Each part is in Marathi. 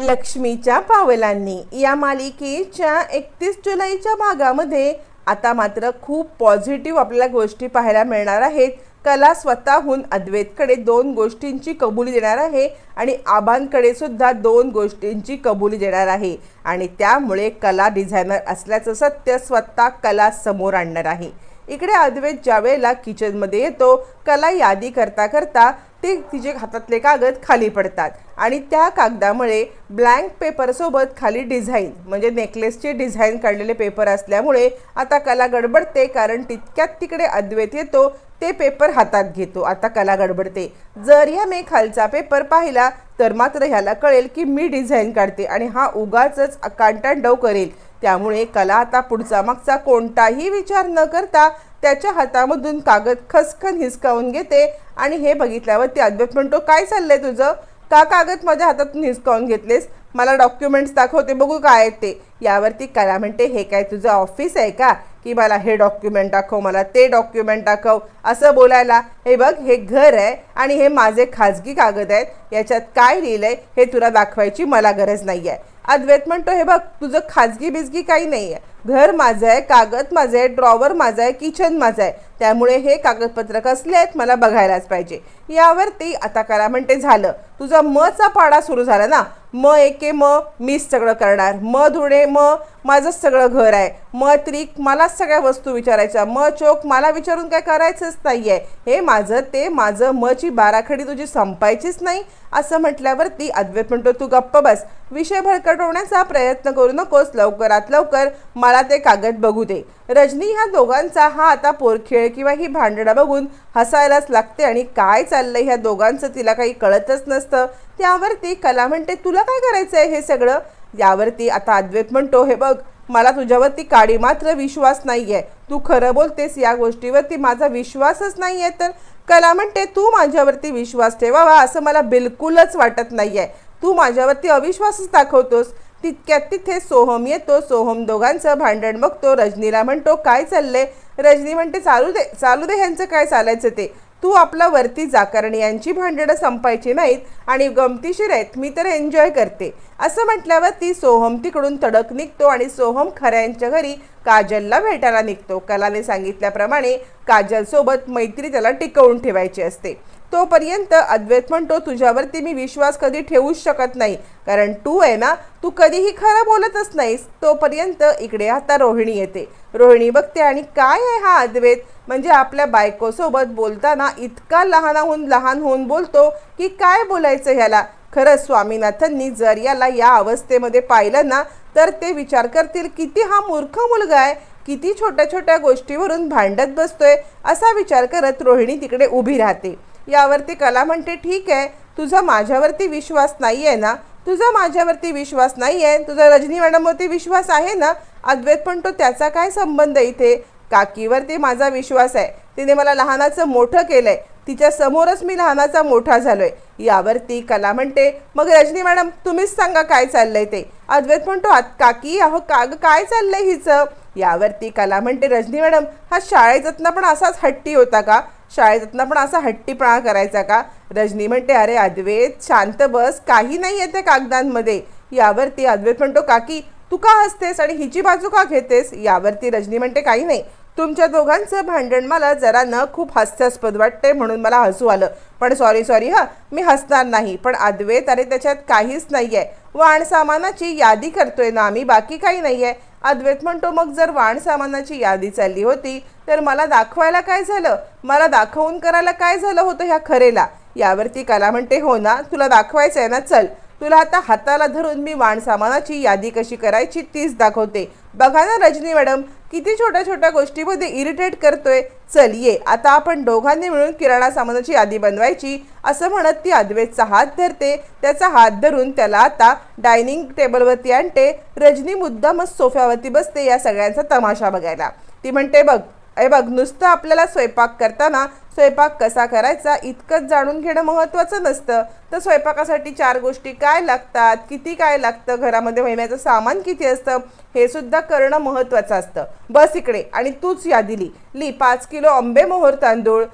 लक्ष्मीच्या पावलांनी. या मालिकेच्या एकतीस जुलैच्या भागामध्ये आता मात्र खूप पॉझिटिव्ह आपल्याला गोष्टी पाहायला मिळणार आहेत. कला स्वतःहून अद्वैतकडे दोन गोष्टींची कबुली देणार आहे आणि आबांकडे सुद्धा दोन गोष्टींची कबुली देणार आहे. आणि त्यामुळे कला डिझायनर असल्याचं सत्य स्वतः कला समोर आणणार आहे. इकडे अद्वैत ज्या वेळेला किचनमध्ये येतो कला यादी करता करता ते तिचे हातातले कागद खाली पडतात. आणि त्या कागदामुळे ब्लँक पेपरसोबत खाली डिझाईन म्हणजे नेकलेसचे डिझाईन काढलेले पेपर असल्यामुळे आता कला गडबडते कारण तितक्यात तिकडे अद्वैत येतो ते पेपर हातात घेतो. आता कला गडबडते. जर ह्याने खालचा पेपर पाहिला तर मात्र ह्याला कळेल की मी डिझाईन काढते आणि हा उगाच कांटांडव करेल. त्यामुळे कला आता पुढचा मागचा कोणताही विचार न करता त्याच्या हातामधून कागद खसखन हिसकावून घेते. आणि हे बघितल्यावर ती अद्वैत म्हणतो काय चाललंय तुझं? का कागद माझ्या हातातून हिसकावून घेतलेस? मला डॉक्युमेंट्स दाखवते बघू काय आहेत ते. यावरती कला म्हणते हे काय तुझं ऑफिस आहे का? की मला हे डॉक्युमेंट दाखव मला ते डॉक्युमेंट दाखव. असं बोलायला हे बघ हे घर आहे आणि हे माझे खाजगी कागद आहेत. याच्यात काय लिहिलं आहे हे तुला दाखवायची मला गरज नाही आहे अद्वैत म्हणतो हे बघ तुझं खाजगी बिजगी काही नाही आहे घर माझं आहे कागद माझं आहे ड्रॉवर माझं आहे किचन माझं आहे. त्यामुळे हे कागदपत्र कसले आहेत मला बघायलाच पाहिजे. यावर ती आता करा म्हणते झालं. तुझा मचा पाडा सुरू झाला ना. म एके म मीच सगळं करणार. म धुणे म माझंच सगळं घर आहे. म त्रिक मलाच सगळ्या वस्तू विचारायच्या. म चोक मला विचारून काय करायचंच नाही आहे हे माझं ते माझं मची बाराखडी तुझी संपायचीच नाही. असं म्हटल्यावरती अद्वैत म्हणतो तू गप्प बस. विषय भरकटवण्याचा प्रयत्न करू नकोस. लवकरात लवकर मला ते कागद बघू दे. रजनी ह्या दोघांचा हा आता पोरखेळ किंवा ही भांडणं बघून हसायलाच लागते आणि काय चाललंय ह्या दोघांचं तिला काही कळतच नसतं. त्यावरती कला म्हणते तुला काय करायचं आहे हे सगळं? यावरती आता अद्वैत म्हणतो हे बघ मला तुझ्यावरती काडी मात्र विश्वास नाही आहे तू खरं बोलतेस या गोष्टीवरती माझा विश्वासच नाही आहे तर? कला म्हणते तू माझ्यावरती विश्वास ठेवावा असं मला बिलकुलच वाटत नाही आहे तू माझ्यावरती अविश्वासच दाखवतोस. तितक्यात तिथे सोहम येतो. सोहम दोघांचं भांडण बघतो. रजनीला म्हणतो काय चाललंय? रजनी म्हणते चालू दे चालू दे ह्यांचं काय चालायचं ते? तू आपला वरती जा कारण यांची भांडणं संपायची नाहीत आणि गमतीशीर आहेत मी तर एन्जॉय करते. असं म्हटल्यावर ती सोहम तिकडून तडक निघतो आणि सोहम खऱ्यांच्या घरी काजलला भेटायला निघतो. कलाने सांगितल्याप्रमाणे काजलसोबत मैत्री त्याला टिकवून ठेवायची असते. तोपर्यंत अद्वैत म्हणतो तुझ्यावरती मी विश्वास कधी ठेवूच शकत नाही. कारण तू आहे ना तू कधीही खरं बोलतच नाहीस. तोपर्यंत इकडे आता रोहिणी येते. रोहिणी बघते आणि काय आहे हा अद्वैत? म्हणजे आपल्या बायकोसोबत बोलताना इतका लहानाहून लहान होऊन बोलतो की काय बोलायचं ह्याला? खरंच स्वामीनाथननी जर याला या अवस्थेमध्ये पाहिलं ना तर ते विचार करतील किती हा मूर्ख मुलगा आहे. किती छोट्या छोट्या गोष्टीवरून भांडत बसतोय. असा विचार करत रोहिणी तिकडे उभी राहते. यावरती कला म्हणते ठीक आहे तुझा माझ्यावरती विश्वास नाही आहे ना तुझा माझ्यावरती विश्वास नाही आहे तुझा रजनी मॅडमवरती विश्वास आहे ना अद्वैत पण तो त्याचा काय संबंध इथे? काकीवरती माझा विश्वास आहे. तिने मला लहानाचं मोठं केलंय. तिच्या समोरच मी लहानाचा मोठा झालोय. यावरती कला म्हणते मग रजनी मॅडम तुम्हीच सांगा काय चाललंय ते? अद्वैत म्हणतो "आत- काकी अहो काग काय चाललंय हिचं? यावरती कला म्हणते रजनी मॅडम हा शाळेतनं पण असाच हट्टी होता का? शाळेतनं पण असा हट्टीपणा करायचा का? रजनी म्हणते अरे अद्वैत शांत बस काही नाही आहे त्या कागदांमध्ये. यावरती अद्वैत म्हणतो काकी तू का हसतेस आणि हिची बाजू का घेतेस? यावरती रजनी म्हणते काही नाही. तुमच्या दोघांचं भांडण मला जरा न खूप हास्यास्पद वाटते म्हणून मला हसू आलं. पण सॉरी सॉरी हां मी हसणार नाही. पण अद्वैत अरे त्याच्यात काहीच नाही आहे वाण सामानाची यादी करतोय ना आम्ही बाकी काही नाही आहे अद्वैत म्हणतो मग जर वाण सामानाची यादी चालली होती तर मला दाखवायला काय झालं? मला दाखवून करायला काय झालं होतं ह्या खरेला? यावरती कला म्हणते हो ना तुला दाखवायचं आहे ना चल. तुला आता हाताला धरून मी वाण सामानाची यादी कशी करायची तीच दाखवते. बघा ना रजनी मॅडम किती छोट्या छोट्या गोष्टीमध्ये इरिटेट करतोय चल ये. आता आपण दोघांनी मिळून किराणा सामानाची यादी बनवायची असं म्हणत ती अद्वैतचा हात धरते. त्याचा हात धरून त्याला आता डायनिंग टेबलवरती आणते. रजनी मुद्दामच सोफ्यावरती बसते या सगळ्यांचा तमाशा बघायला. ती म्हणते बघ अरे बघ नुसतं आपल्याला स्वयंपाक करताना स्वयंपाक कसा करायचा इतकंच जाणून घेणं महत्त्वाचं नसतं. तर स्वयंपाकासाठी चार गोष्टी काय लागतात किती काय लागतं घरामध्ये महिन्याचं सामान किती असतं हे सुद्धा करणं महत्त्वाचं असतं. बस इकडे आणि तूच यादी दिली ली पाच किलो आंबे मोहर तांदूळ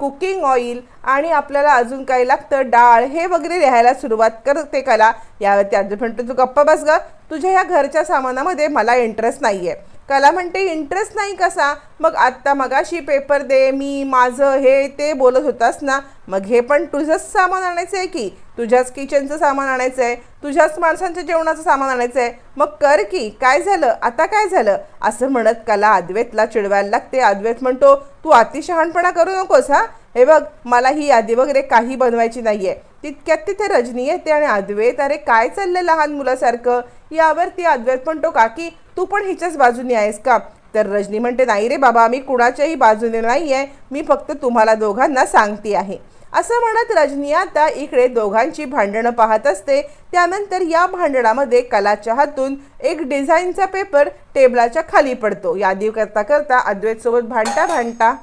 कुकिंग ऑइल आणि आपल्याला अजून काही लागतं डाळ हे वगैरे लिहायला सुरुवात करते कला यावरती अर्जुन म्हणतो तू गप्पा बस ग. तुझ्या ह्या घरच्या सामानामध्ये मला इंटरेस्ट नाही आहे कला म्हणते इंटरेस्ट नाही कसा? मग आत्ता मगाशी पेपर दे मी माझं हे ते बोलत होतास ना? मग हे पण तुझंच सामान आणायचं आहे की? तुझ्याच किचनचं सामान आणायचं आहे? तुझ्याच माणसांच्या जेवणाचं सामान आणायचं आहे? मग कर की काय झालं? आता काय झालं? असं म्हणत कला अद्वैतला चिडवायला लागते. अद्वैत म्हणतो तू अतिशहाणपणा करू नकोस हा? हे बघ मला ही यादी वगैरे काही बनवायची नाही आहे तितक्यात तिथे रजनी येते आणि अद्वैत अरे काय चाललं लहान मुलासारखं? यावरती अद्वैत म्हणतो काकी तू पण हिच्याच बाजूने आहेस का? तर रजनी म्हणते नाही रे बाबा मी कुणाच्याही बाजूने नाही आहे मी फक्त तुम्हाला दोघांना सांगते आहे. असं म्हणत रजनी आता इकडे दोघांची भांडणं पाहत असते. त्यानंतर या भांडणामध्ये कलाच्या हातून एक डिझाईनचा पेपर टेबलाच्या खाली पडतो. यादी करता करता अद्वैतसोबत भांडता भांडता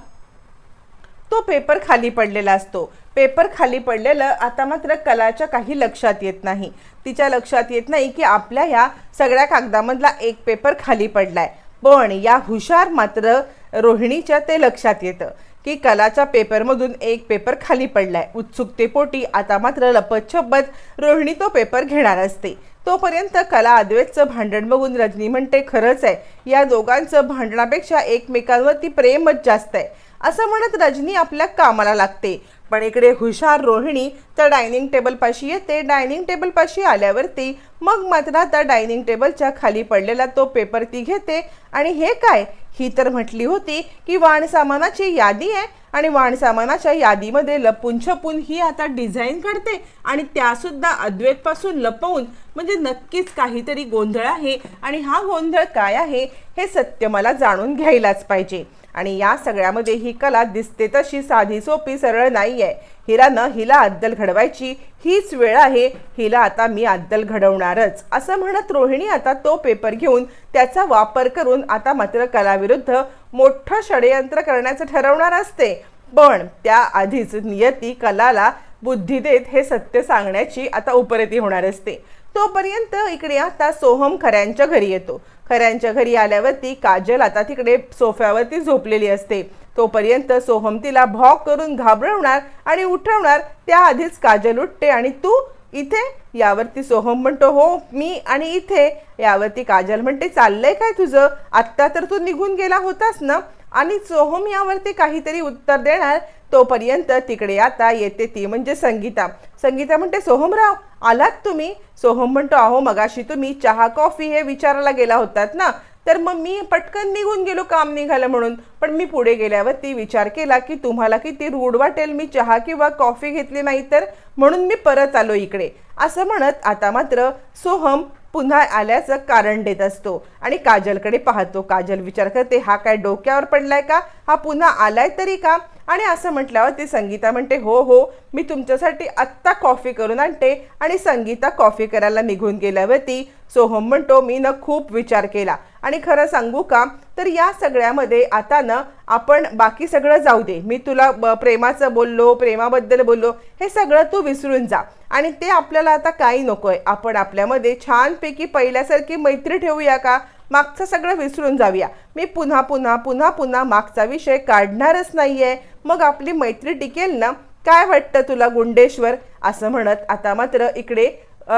तो पेपर खाली पडलेला असतो. पेपर खाली पडलेलं आता मात्र कलाच्या काही लक्षात येत नाही. तिच्या लक्षात येत नाही की आपल्या ह्या सगळ्या कागदामधला एक पेपर खाली पडलाय. पण या हुशार मात्र रोहिणीच्या ते लक्षात येतं की कलाच्या पेपरमधून एक पेपर खाली पडलाय. उत्सुकतेपोटी आता मात्र लपतछपत रोहिणी तो पेपर घेणार असते. तोपर्यंत कला अद्वैतचं भांडण बघून रजनी म्हणते खरंच आहे. या दोघांचं भांडणापेक्षा एकमेकांवरती प्रेमच जास्त आहे. असं म्हणत रजनी आपल्या कामाला लागते. पण इकडे हुशार रोहिणी त्या डायनिंग टेबलपाशी येते. डायनिंग टेबलपाशी आल्यावरती मग मात्र आता डायनिंग टेबलच्या खाली पडलेला तो पेपर ती घेते. आणि हे काय? ही तर म्हटली होती की वाण सामानाची यादी आहे. आणि वाण सामानाच्या यादीमध्ये लपून छपून ही आता डिझाईन करते. आणि त्यासुद्धा अद्वैतपासून लपवून म्हणजे नक्कीच काहीतरी गोंधळ आहे. आणि हा गोंधळ काय आहे हे सत्य मला जाणून घ्यायलाच पाहिजे. आणि या सगळ्यामध्ये ही कला दिसते तशी साधी सोपी सरळ नाही आहे हिरानं हिला अद्दल घडवायची हीच वेळ आहे. हिला आता मी अद्दल घडवणारच. असं म्हणत रोहिणी आता तो पेपर घेऊन त्याचा वापर करून आता मात्र कलाविरुद्ध मोठं षडयंत्र करण्याचं ठरवणार असते. पण त्याआधीच नियती कलाला बुद्धी देत हे सत्य सांगण्याची आता उपरती होणार असते. तोपर्यंत इकडे आता सोहम खऱ्यांच्या घरी येतो. खऱ्यांच्या घरी आल्यावरती काजल आता तिकडे सोफ्यावरती झोपलेली असते. तोपर्यंत सोहम तिला भॉक करून घाबरवणार आणि उठवणार. त्याआधीच काजल उठते आणि तू इथे? यावरती सोहम म्हणतो हो मी आणि इथे. यावरती काजल म्हणते चाललंय काय तुझं? आत्ता तर तू निघून गेला होतास ना? आणि सोहम यावरती काहीतरी उत्तर देणार. तोपर्यंत तिकडे आता येते ती म्हणजे संगीता. संगीता म्हणते सोहमराव आलात तुम्ही? सोहम म्हणतो अहो मगाशी तुम्ही चहा कॉफी हे विचारायला गेला होतात ना? तर मग मी पटकन निघून गेलो काम निघालं म्हणून. पण मी पुढे गेल्यावरती विचार केला की तुम्हाला किती रूढ वाटेल मी चहा किंवा कॉफी घेतली नाही तर? म्हणून मी परत आलो इकडे. असं म्हणत आता मात्र सोहम पुन्हा आल्याचं कारण देत असतो. आणि काजलकडे पाहतो काजल विचार करते हा काय डोक्यावर पडलाय का? हा पुन्हा आलाय तरी का? आणि असं म्हटल्यावर ती संगीता म्हणते हो हो मी तुमच्यासाठी आत्ता कॉफी करून आणते. आणि संगीता कॉफी करायला निघून गेल्यावरती सोहम म्हणतो मी न खूप विचार केला. आणि खरं सांगू का? तर या सगळ्यामध्ये आता ना आपण बाकी सगळं जाऊ दे. मी तुला प्रेमाचं बोललो प्रेमाबद्दल बोललो हे सगळं तू विसरून जा. आणि ते आपल्याला आता काही नकोय. आपण आपल्यामध्ये छानपैकी पहिल्यासारखी मैत्री ठेवूया का? मागचं सगळं विसरून जाऊया. मी पुन्हा पुन्हा पुन्हा पुन्हा मागचा विषय काढणारच नाही आहे मग आपली मैत्री टिकेल ना? काय वाटतं तुला गुंडेश्वर? असं म्हणत आता मात्र इकडे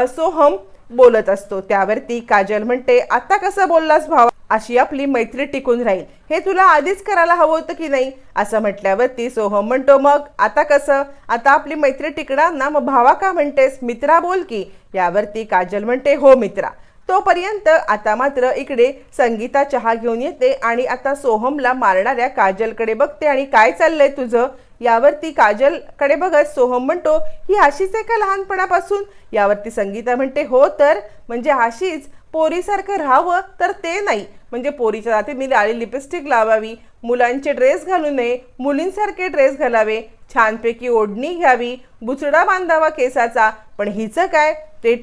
सोहम बोलत असतो. त्यावरती काजल म्हणते आता कसं बोललास भावा? अशी आपली मैत्री टिकून राहील. हे तुला आधीच करायला हवं होतं की नाही? असं म्हटल्यावरती सोहम म्हणतो मग? आता कसं? आता आपली मैत्री टिकणार ना? मग भावा का म्हणतेस? मित्रा बोल की. यावरती काजल म्हणते हो मित्रा. तोपर्यंत आता मात्र इकडे संगीता चहा घेऊन येते आणि आता सोहमला मारणाऱ्या काजलकडे बघते आणि काय चाललंय तुझं? यावरती काजलकडे बघत सोहम म्हणतो ही अशीच आहे का लहानपणापासून? यावरती संगीता म्हणते हो तर. म्हणजे अशीच पोरीसारखं राहावं तर ते नाही. म्हणजे पोरीच्या नाते मी लाळी लिपस्टिक लावावी मुलांचे ड्रेस घालू नये मुलींसारखे ड्रेस घालावे छानपैकी ओढणी घ्यावी बुचडा बांधावा केसाचा. पण हिचं काय? ते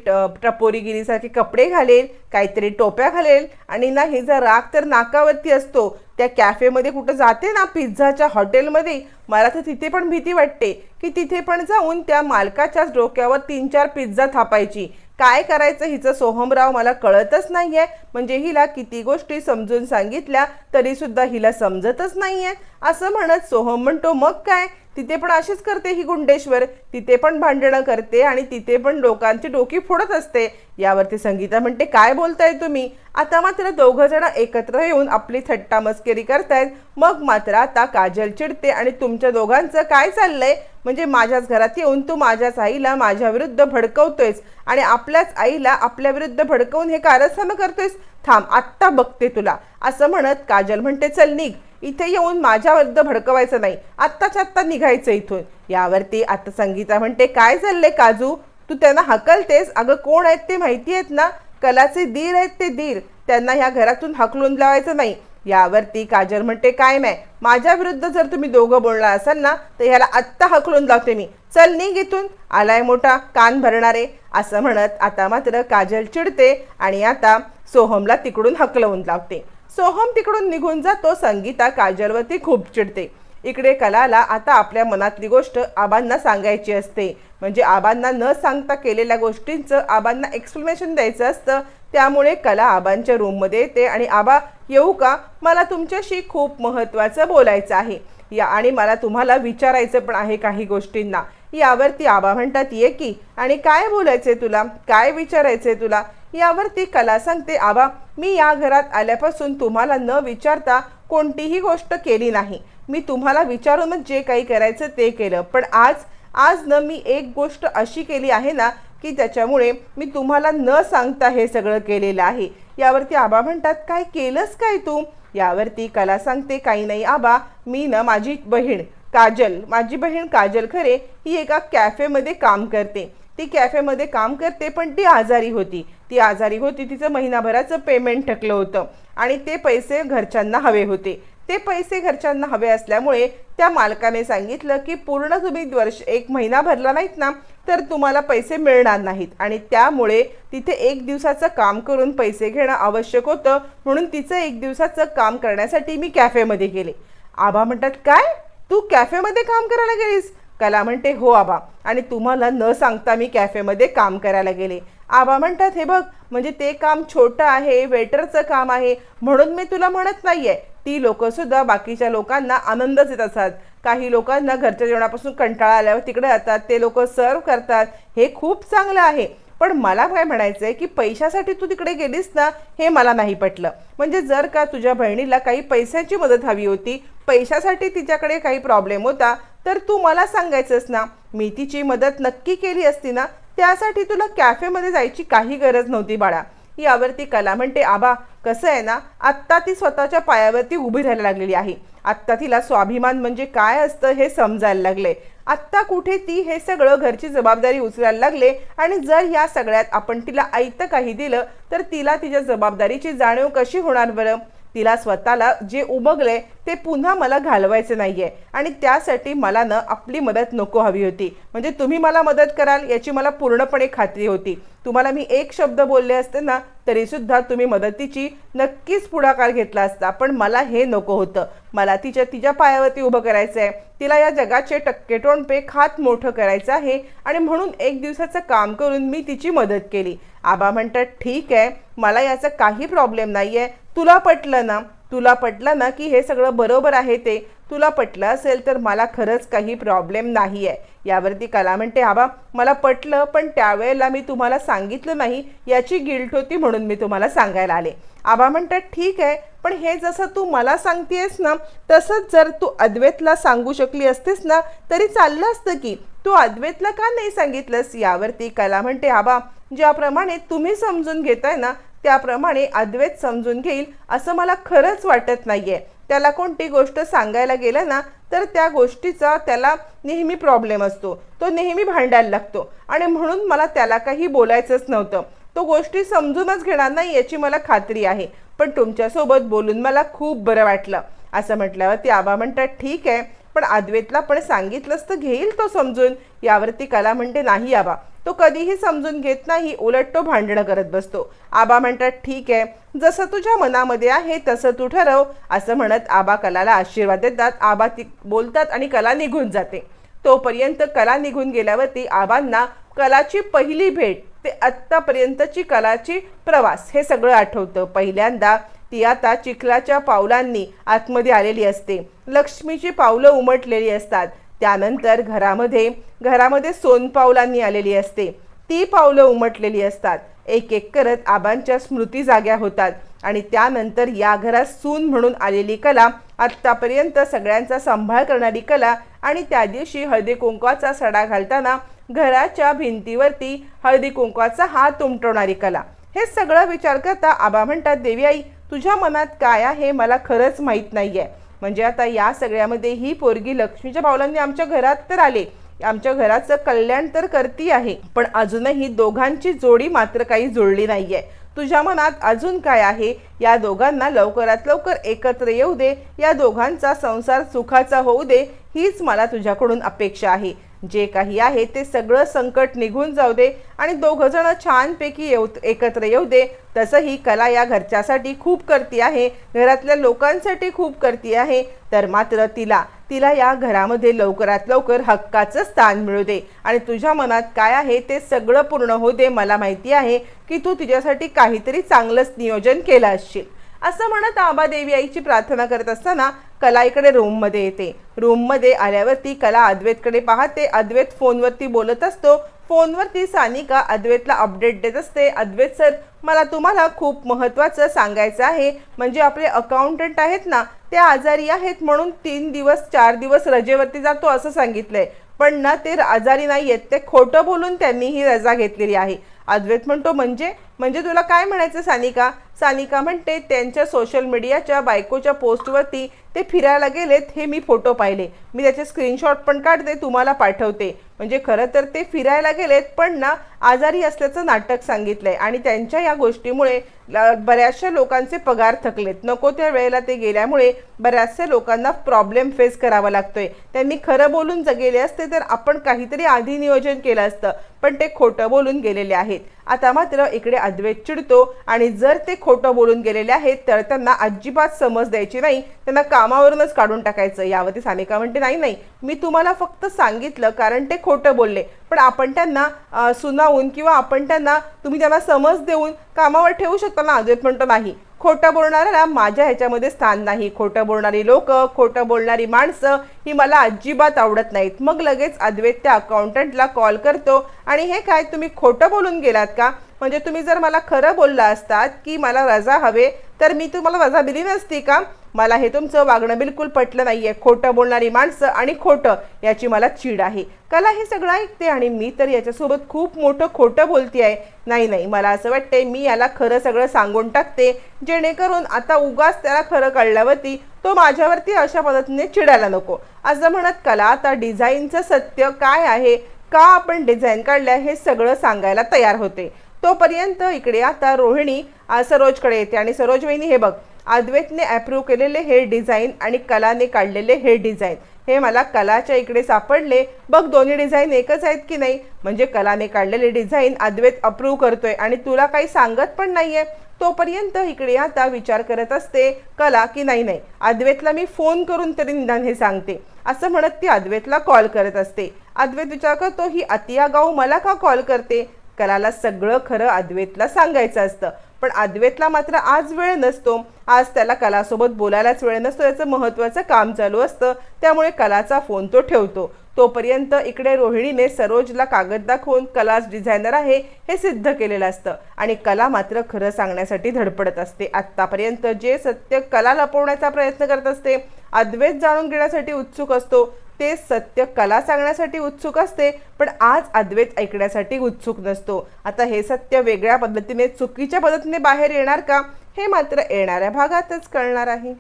टपोरीगिरीसारखे कपडे घालेल काहीतरी टोप्या घालेल आणि ना हिचा राग तर नाकावरती असतो. त्या कॅफेमध्ये कुठं जाते ना पिझ्झाच्या हॉटेलमध्ये मला तर तिथे पण भीती वाटते की तिथे पण जाऊन त्या मालकाच्याच डोक्यावर तीन चार पिझ्झा थापायची. काय करायचं हिचं सोहमराव मला कळतच नाही आहे म्हणजे हिला किती गोष्टी समजून सांगितल्या तरीसुद्धा हिला समजतच नाही आहे असं म्हणत सोहम म्हणतो मग काय? तिथे पण अशीच करते ही गुंडेश्वर. तिथे पण भांडणं करते आणि तिथे पण लोकांची डोकी फोडत असते. यावरती संगीता म्हणते काय बोलताय तुम्ही? आता मात्र दोघं जण एकत्र येऊन आपली थट्टा मस्करी करतायत. मग मात्र आता काजल चिडते आणि तुमच्या दोघांचं काय चाललंय? म्हणजे माझ्याच घरात येऊन तू माझ्याच आईला माझ्या विरुद्ध भडकवतोयस आणि आपल्याच आईला आपल्या विरुद्ध भडकवून हे कारस्थानं करतोयस? थांब आत्ता बघते तुला. असं म्हणत काजल म्हणते चल निघ. इथे येऊन माझ्याविरुद्ध भडकवायचं नाही. आत्ताच्या आत्ता निघायचं इथून. यावरती आता संगीता म्हणते काय चाललंय काजू? तू त्यांना हकलतेस? अगं कोण आहेत ते माहिती आहेत ना? कलाचे दीर आहेत ते दीर. त्यांना ह्या घरातून हकलून लावायचं नाही. यावरती काजल म्हणते काय नाही माझ्या विरुद्ध जर तुम्ही दोघं बोलणार असाल ना तर ह्याला आत्ता हकलून लावते मी. चल निघ इथून. आलाय मोठा कान भरणारे. असं म्हणत आता मात्र काजल चिडते आणि आता सोहमला तिकडून हकलवून लावते. सोहम तिकडून निघून जातो संगीता काजलवरती खूप चिडते. इकडे कलाला आता आपल्या मनातली गोष्ट आबांना सांगायची असते. म्हणजे आबांना न सांगता केलेल्या गोष्टींचं आबांना एक्सप्लेनेशन द्यायचं असतं. त्यामुळे कला आबांच्या रूममध्ये येते आणि आबा येऊ का? मला तुमच्याशी खूप महत्त्वाचं बोलायचं आहे. या आणि मला तुम्हाला विचारायचं पण आहे काही गोष्टींना. यावरती आबा म्हणतात ये की आणि काय बोलायचंय तुला? काय विचारायचंय तुला? यावरती कला सांगते आबा मी या घरात आल्यापासून तुम्हाला न विचारता कोणतीही गोष्ट केली नाही. मी तुम्हाला विचारूनच जे काही करायचं ते केलं. पण आज आज न मी एक गोष्ट अशी केली आहे ना की त्याच्यामुळे मी तुम्हाला न सांगता हे सगळं केलेलं आहे. यावरती आबा म्हणतात काय केलंस काय तू? यावरती कला सांगते काही नाही आबा मी ना माझी बहीण काजल माझी बहीण काजल खरे ही एका कॅफेमध्ये काम करते. ती कॅफेमध्ये काम करते पण ती आजारी होती. ती आजारी होती तिचं महिनाभराचं पेमेंट ठकलं होतं. आणि ते पैसे घरच्यांना हवे होते. ते पैसे घरच्यांना हवे असल्यामुळे त्या मालकाने सांगितलं की पूर्ण तुम्ही वर्ष एक महिना भरला नाहीत ना तर तुम्हाला पैसे मिळणार नाहीत. आणि त्यामुळे तिथे एक दिवसाचं काम करून पैसे घेणं आवश्यक होतं म्हणून तिचं एक दिवसाचं काम करण्यासाठी मी कॅफेमध्ये गेले. आबा म्हणतात काय? तू कॅफेमध्ये काम करायला गेलीस? कला म्हणते हो आबा. आणि तुम्हाला न सांगता मी कॅफेमध्ये काम करायला गेले. आबा म्हणतात हे बघ म्हणजे ते काम छोटं आहे वेटरचं काम आहे म्हणून मी तुला म्हणत नाहीये. ती लोक सुद्धा बाकीच्या लोकांना आनंदच येत असतात. काही लोकांना घरच्या जेवणापासून कंटाळा आल्यावर तिकडे जातात ते लोक सर्व करतात. हे खूप चांगलं आहे. पण मला काय म्हणायचं आहे की पैशासाठी तू तिकडे गेलीस ना हे मला नाही पटलं. म्हणजे जर का तुझ्या बहिणीला काही पैशाची मदत हवी होती पैशासाठी तिच्याकडे काही प्रॉब्लेम होता तर तू मला सांगायचंस ना. मी तिची मदत नक्की केली असती ना त्यासाठी तुला कॅफेमध्ये जायची काही गरज नव्हती बाळा. यावरती कला म्हणते आबा कसं आहे ना आत्ता ती स्वतःच्या पायावरती उभी राहायला लागलेली आहे. आत्ता तिला स्वाभिमान म्हणजे काय असतं हे समजायला लागले. आत्ता कुठे ती हे सगळं घरची जबाबदारी उचलायला लागले आणि जर या सगळ्यात आपण तिला ऐतं काही दिलं तर तिला तिच्या जबाबदारीची जाणीव कशी होणार बरं? तिला स्वतःला जे उमगले ते पुन्हा मला घालवायचे आहे आणि त्यासाठी मला न आपली मदत नको हवी होती. म्हणजे तुम्ही मला मदत कराल याची मला पूर्णपणे खात्री होती. तुम्हाला मी एक शब्द बोलले असते ना तरीसुद्धा तुम्ही मदतीची नक्कीच पुढाकार घेतला असता. पण मला हे नको होतं. मला तिच्या तिच्या पायावरती उभं करायचं आहे तिला या जगाचे टक्केटोणपे खात मोठं करायचं आहे. आणि म्हणून एक दिवसाचं काम करून मी तिची मदत केली. आबा म्हणतात ठीक आहे. मला याचा काही प्रॉब्लेम नाही आहे तुला पटलं ना? तुला पटलं ना की हे सगळं बरोबर आहे ते? तुला पटलं असेल तर मला खरंच काही प्रॉब्लेम नाही आहे यावरती कला म्हणते आबा मला पटलं पण त्यावेळेला मी तुम्हाला सांगितलं नाही याची गिल्ट होती म्हणून मी तुम्हाला सांगायला आले. आबा म्हणतात ठीक आहे पण हे जसं तू मला सांगतेस ना तसंच जर तू अद्वैतला सांगू शकली असतेस ना तरी चाललं असतं की. तू अद्वैतला का नाही सांगितलंस? यावरती कला म्हणते आबा ज्याप्रमाणे तुम्ही समजून घेताय ना त्याप्रमाणे अद्वैत समजून घेईल असं मला खरंच वाटत नाहीये. त्याला कोणती गोष्ट सांगायला गेलं ना तर त्या गोष्टीचा त्याला नेहमी प्रॉब्लेम असतो. तो नेहमी भांडायला लागतो. आणि म्हणून मला त्याला काही बोलायचंच नव्हतं. तो गोष्टी समजूनच घेणार नाही याची मला खात्री आहे. पण तुमच्यासोबत बोलून मला खूप बरं वाटलं. असं म्हटल्यावर ती आबा म्हणतात ठीक आहे. पण अद्वैतला पण सांगितलंच तर घेईल तो समजून. यावरती कला म्हणते नाही आबा. तो कधीही समजून घेत नाही उलट तो भांडणं करत बसतो. आबा म्हणतात ठीक आहे जसं तुझ्या मनामध्ये आहे तसं तू ठरव असं म्हणत आबा कलाला आशीर्वाद देतात. आबा ती बोलतात आणि कला निघून जाते. तोपर्यंत कला निघून गेल्यावरती आबांना कलाची पहिली भेट ते आत्तापर्यंतची कलाची प्रवास हे सगळं आठवतं. पहिल्यांदा ती आता चिखलाच्या पावलांनी आतमध्ये आलेली असते. लक्ष्मीची पावलं उमटलेली असतात. त्यानंतर घरामध्ये घरामध्ये सोनपावलांनी आलेली असते. ती पावलं उमटलेली असतात. एक एक करत आबांच्या स्मृती जाग्या होतात आणि त्यानंतर या घरात सून म्हणून आलेली कला आत्तापर्यंत सगळ्यांचा सांभाळ करणारी कला आणि त्या दिवशी हळदी कुंकवाचा सडा घालताना घराच्या भिंतीवरती हळदी कुंकवाचा हात उमटवणारी कला. हे सगळं विचार करता आबा म्हणतात देवी आई तुझ्या मनात काय आहे मला खरंच माहीत नाही आहे म्हणजे आता या सगळ्यामध्ये ही पोरगी लक्ष्मीच्या पावलांनी आमच्या घरात तर आले. आमच्या घराचं कल्याण तर करती आहे. पण अजूनही दोघांची जोडी मात्र काही जुळली नाही आहे तुझ्या मनात अजून काय आहे? या दोघांना लवकरात लवकर एकत्र येऊ दे. या दोघांचा संसार सुखाचा होऊ दे. हीच मला तुझ्याकडून अपेक्षा आहे. जे काही आहे ते सगळं संकट निघून जाऊ दे आणि दोघंजणं छानपैकी येऊ एकत्र येऊ दे. तसंही कला या घरच्यासाठी खूप करती आहे. घरातल्या लोकांसाठी खूप करती आहे. तर मात्र तिला तिला या घरामध्ये लवकरात लवकर हक्काचं स्थान मिळू दे. आणि तुझ्या मनात काय आहे ते सगळं पूर्ण होऊ दे. मला माहिती आहे की तू तिच्यासाठी काहीतरी चांगलंच नियोजन केलं असशील. असं म्हणत आबा देवी आईची प्रार्थना करत असताना कला इकडे रूममध्ये येते. रूममध्ये आल्यावरती कला अद्वैतकडे पाहते. अद्वैत फोनवरती बोलत असतो. फोनवरती सानिका अद्वैतला अपडेट देत असते. अद्वैत सर मला तुम्हाला खूप महत्त्वाचं सांगायचं आहे. म्हणजे आपले अकाउंटंट आहेत ना ते आजारी आहेत म्हणून तीन दिवस चार दिवस रजेवरती जातो असं सांगितलंय. पण ना ते आजारी नाही आहेत ते खोटं बोलून त्यांनी ही रजा घेतलेली आहे. अद्वैत म्हणतो म्हणजे म्हणजे तुला काय म्हणायचं सानिका? सानिका म्हणते त्यांच्या सोशल मीडियाच्या बायकोच्या पोस्टवरती ते फिरायला गेलेत हे मी फोटो पाहिले. मी त्याचे स्क्रीनशॉट पण काढते तुम्हाला पाठवते. म्हणजे खरं तर ते फिरायला गेलेत पण ना आजारी असल्याचं नाटक सांगितलंय. आणि त्यांच्या या गोष्टीमुळे ल- बऱ्याचशा लोकांचे पगार थकलेत. नको त्या वेळेला ते गेल्यामुळे बऱ्याचशा लोकांना प्रॉब्लेम फेस करावा लागतोय. त्यांनी खरं बोलून जगेले गेले असते तर आपण काहीतरी आधी नियोजन केलं असतं. पण ते खोटं बोलून गेलेले आहेत. आता मात्र इकडे अद्वैत चिडतो आणि जर ते खोटं बोलून गेलेले आहेत तर त्यांना अजिबात समज द्यायची नाही. त्यांना कामावरूनच काढून टाकायचं. यावरती सानिका म्हणते नाही नाही मी तुम्हाला फक्त सांगितलं कारण ते खोटं बोलले. पण आपण त्यांना सुनावून किंवा आपण त्यांना तुम्ही त्यांना समज देऊन कामावर ठेवू शकता ना? अद्वैत म्हणतो नाही खोटं बोलणाऱ्याला माझ्या ह्याच्यामध्ये स्थान नाही. खोटं बोलणारी लोक खोटं बोलणारी माणसं ही मला अजिबात आवडत नाहीत. मग लगेच अद्वैत त्या अकाउंटंटला कॉल करतो. आणि हे काय तुम्ही खोटं बोलून गेलात का? म्हणजे तुम्ही जर मला खरं बोलला असतात की मला रजा हवे तर मी तुम्हाला माझा दिली नसती का? मला हे तुमचं वागणं बिलकुल पटलं नाहीये. खोटं बोलणारी माणसं आणि खोटं याची मला चीड आहे. कला हे सगळं ऐकते आणि मी तर याच्यासोबत खूप मोठं खोटं बोलते आहे नाही नाही मला असं वाटतंय मी याला खरं सगळं सांगून टाकते. जेणेकरून आता उगाच त्याला खरं कळल्यावरती तो माझ्यावरती अशा पद्धतीने चिडायला नको. असं म्हणत कला आता डिझाईनचं सत्य काय आहे? का आपण डिझाईन काढल्या हे सगळं सांगायला तयार होते. तोपर्यंत इकडे आता रोहिणी सरोजकडे येते. आणि सरोज वहिनी हे बघ अद्वैतने अप्रूव्ह केलेले हे डिझाईन आणि कलाने काढलेले हे डिझाईन हे मला कलाच्या इकडे सापडले. बघ दोन्ही डिझाईन एकच आहेत की नाही? म्हणजे कलाने काढलेले डिझाईन अद्वैत अप्रूव्ह करतोय. आणि तुला काही सांगत पण नाही आहे तोपर्यंत इकडे आता विचार करत असते कला की नाही नाही. अद्वैतला मी फोन करून तरी निदान हे सांगते. असं म्हणत ती अद्वैतला कॉल करत असते. अद्वैत विचार करतो ही अतिया गाऊ मला का कॉल करते? कलाला सगळं खरं अद्वैतला सांगायचं असतं. पण अद्वैतला मात्र आज वेळ नसतो. आज त्याला कलासोबत बोलायलाच वेळ नसतो. याचं महत्त्वाचं काम चालू असतं. त्यामुळे कलाचा फोन तो ठेवतो. तोपर्यंत इकडे रोहिणीने सरोजला कागद दाखवून कलाच डिझायनर आहे हे सिद्ध केलेलं असतं. आणि कला मात्र खरं सांगण्यासाठी धडपडत असते. आत्तापर्यंत जे सत्य कला लपवण्याचा प्रयत्न करत असते अद्वैत जाणून घेण्यासाठी उत्सुक असतो. ते सत्य कला सांगण्यासाठी उत्सुक असते पण आज अद्वैत ऐकण्यासाठी उत्सुक नसतो. आता हे सत्य वेगळ्या पद्धतीने चुकीच्या पद्धतीने बाहेर येणार का हे मात्र येणाऱ्या भागातच कळणार आहे.